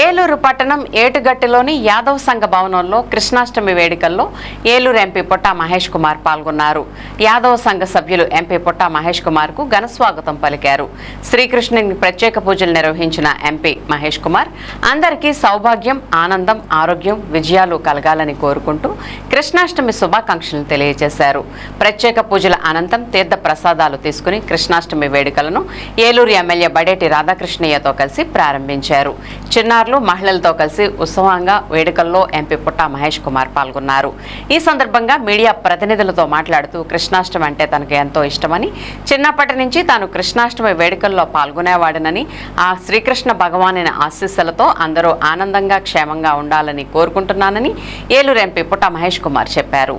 ఏలూరు పట్టణం ఏటుగట్టులోని యాదవ్ సంఘ భవనంలో కృష్ణాష్టమి వేడుకల్లో ఏలూరు ఎంపీ పొట్టా మహేష్ కుమార్ పాల్గొన్నారు. యాదవ్ సంఘ సభ్యులు ఎంపీ పొట్టా మహేష్ కుమార్కు ఘన స్వాగతం పలికారు. శ్రీకృష్ణుని ప్రత్యేక పూజలు నిర్వహించిన ఎంపీ మహేష్ కుమార్ అందరికీ సౌభాగ్యం ఆనందం ఆరోగ్యం విజయాలు కలగాలని కోరుకుంటూ కృష్ణాష్టమి శుభాకాంక్షలు తెలియజేశారు. ప్రత్యేక పూజల అనంతరం తీర్థ ప్రసాదాలు తీసుకుని కృష్ణాష్టమి వేడుకలను ఏలూరు ఎమ్మెల్యే బడేటి రాధాకృష్ణయ్యతో కలిసి ప్రారంభించారు. చిన్నారులు మహిళలతో కలిసి ఉత్సవంగా వేడుకల్లో ఎంపీ పుట్ట మహేష్ కుమార్ పాల్గొన్నారు. ఈ సందర్భంగా మీడియా ప్రతినిధులతో మాట్లాడుతూ కృష్ణాష్టమి అంటే తనకు ఎంతో ఇష్టమని చిన్నప్పటి నుంచి తాను కృష్ణాష్టమి వేడుకల్లో పాల్గొనేవాడనని ఆ శ్రీకృష్ణ భగవాని ఆశీస్సులతో అందరూ ఆనందంగా క్షేమంగా ఉండాలని కోరుకుంటున్నానని ఏలూరు ఎంపీ పుట్ట మహేష్ కుమార్ చెప్పారు.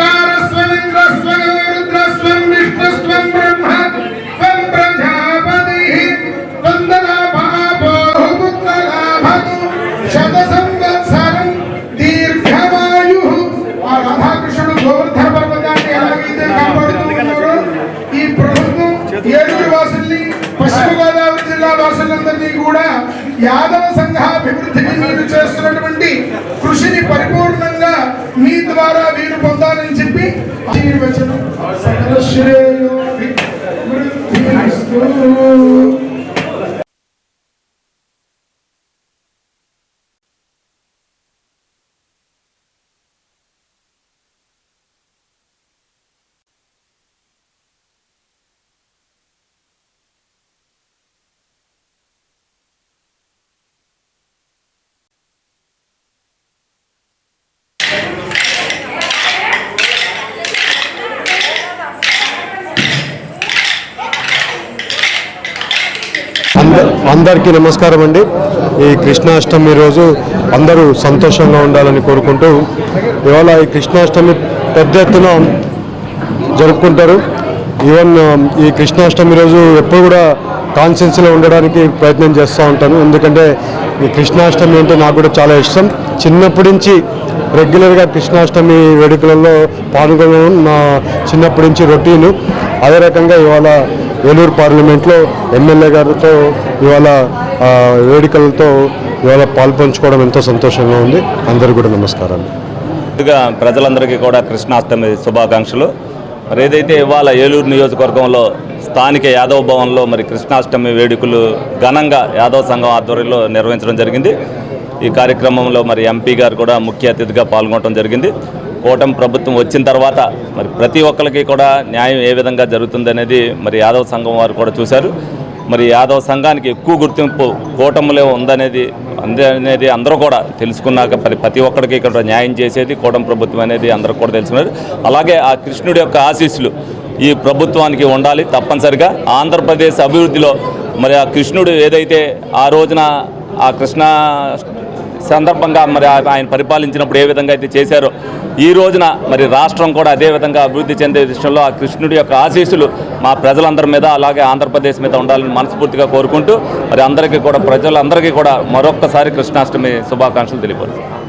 వాసులందరినీ కూడా యాదవ సంఘాభివృద్ధికి మీరు చేస్తున్నటువంటి కృషిని పరిపూర్ణంగా మీ ద్వారా వీరు పొందాలని చెప్పి అందరికీ నమస్కారం అండి. ఈ కృష్ణాష్టమి రోజు అందరూ సంతోషంగా ఉండాలని కోరుకుంటూ ఇవాళ ఈ కృష్ణాష్టమి పెద్ద ఎత్తున జరుపుకుంటారు. ఈవెన్ ఈ కృష్ణాష్టమి రోజు ఎప్పుడు కూడా కాన్షియన్స్లో ఉండడానికి ప్రయత్నం చేస్తూ ఉంటాను. ఎందుకంటే ఈ కృష్ణాష్టమి అంటే నాకు కూడా చాలా ఇష్టం. చిన్నప్పటి నుంచి రెగ్యులర్గా కృష్ణాష్టమి వేడుకలలో పాల్గొనడం నా చిన్నప్పటి నుంచి రొటీను. అదే రకంగా ఇవాళ ఏలూరు పార్లమెంట్లో ఎమ్మెల్యే గారితో ఇవాళ వేడుకలతో ఇవాళ పాల్పంచుకోవడం ఎంతో సంతోషంగా ఉంది. అందరికీ కూడా నమస్కారాలు. ముందుగా ప్రజలందరికీ కూడా కృష్ణాష్టమి శుభాకాంక్షలు. మరి ఏదైతే ఇవాళ ఏలూరు నియోజకవర్గంలో స్థానిక యాదవ్ భవన్లో మరి కృష్ణాష్టమి వేడుకలు ఘనంగా యాదవ్ సంఘం ఆధ్వర్యంలో నిర్వహించడం జరిగింది. ఈ కార్యక్రమంలో మరి ఎంపీ గారు కూడా ముఖ్య అతిథిగా పాల్గొనడం జరిగింది. కూటమి ప్రభుత్వం వచ్చిన తర్వాత మరి ప్రతి ఒక్కరికి కూడా న్యాయం ఏ విధంగా జరుగుతుంది అనేది మరి యాదవ్ సంఘం వారు కూడా చూశారు. మరి యాదవ్ సంఘానికి ఎక్కువ గుర్తింపు కూటమిలో ఉందనేది అనేది అందరూ కూడా తెలుసుకున్నాక మరి ప్రతి ఒక్కరికి ఇక్కడ న్యాయం చేసేది కూటమి ప్రభుత్వం అనేది అందరూ కూడా తెలుసుకున్నారు. అలాగే ఆ కృష్ణుడి యొక్క ఆశీస్సులు ఈ ప్రభుత్వానికి ఉండాలి తప్పనిసరిగా. ఆంధ్రప్రదేశ్ అభివృద్ధిలో మరి ఆ కృష్ణుడు ఏదైతే ఆ రోజున ఆ కృష్ణ సందర్భంగా మరి ఆయన పరిపాలించినప్పుడు ఏ విధంగా అయితే చేశారో ఈ రోజున మరి రాష్ట్రం కూడా అదేవిధంగా అభివృద్ధి చెందే విషయంలో ఆ కృష్ణుడి యొక్క ఆశీస్సులు మా ప్రజలందరి మీద అలాగే ఆంధ్రప్రదేశ్ మీద ఉండాలని మనస్ఫూర్తిగా కోరుకుంటూ మరి అందరికీ కూడా ప్రజలందరికీ కూడా మరొక్కసారి కృష్ణాష్టమి శుభాకాంక్షలు తెలియపరుస్తాను.